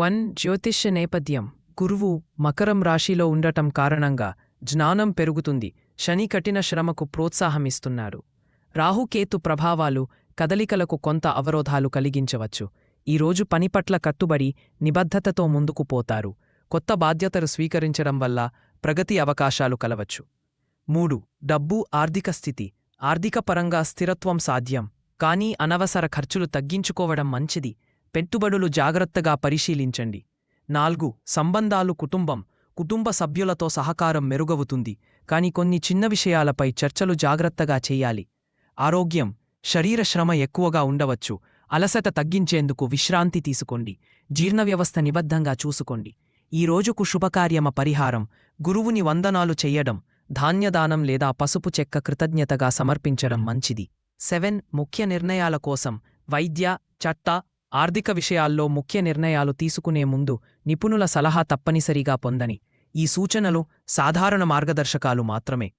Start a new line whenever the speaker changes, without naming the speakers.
One జ్యోతిష్య నేపథ్యం. గురువు మకరం రాశిలో ఉండటం కారణంగా జ్ఞానం పెరుగుతుంది. శని కఠిన శ్రమకు ప్రోత్సాహమిస్తున్నారు. రాహుకేతు ప్రభావాలు కదలికలకు కొంత అవరోధాలు కలిగించవచ్చు. ఈరోజు పనిపట్ల కట్టుబడి నిబద్ధతతో ముందుకు పోతారు. కొత్త బాధ్యతలు స్వీకరించడం వల్ల ప్రగతి అవకాశాలు కలవచ్చు. మూడు డబ్బు ఆర్థిక స్థితి. ఆర్థికపరంగా స్థిరత్వం సాధ్యం. కానీ అనవసర ఖర్చులు తగ్గించుకోవడం మంచిది. పెట్టుబడులు జాగ్రత్తగా పరిశీలించండి. నాలుగు సంబంధాలు కుటుంబం. కుటుంబ సభ్యులతో సహకారం మెరుగవుతుంది. కాని కొన్ని చిన్న విషయాలపై చర్చలు జాగ్రత్తగా చేయాలి. ఆరోగ్యం. శరీర శ్రమ ఎక్కువగా ఉండవచ్చు. అలసట తగ్గించేందుకు విశ్రాంతి తీసుకోండి. జీర్ణవ్యవస్థ నిబద్ధంగా చూసుకోండి. ఈ రోజుకు శుభకార్యమ పరిహారం. గురువుని వందనాలు చెయ్యడం ధాన్యదానం లేదా పసుపు చెక్క కృతజ్ఞతగా సమర్పించడం మంచిది. సెవెన్ ముఖ్య నిర్ణయాల కోసం వైద్య చట్ట ఆర్థిక విషయాల్లో ముఖ్య నిర్ణయాలు తీసుకునే ముందు నిపుణుల సలహా తప్పనిసరిగా పొందని. ఈ సూచనలు సాధారణ మార్గదర్శకాలు మాత్రమే.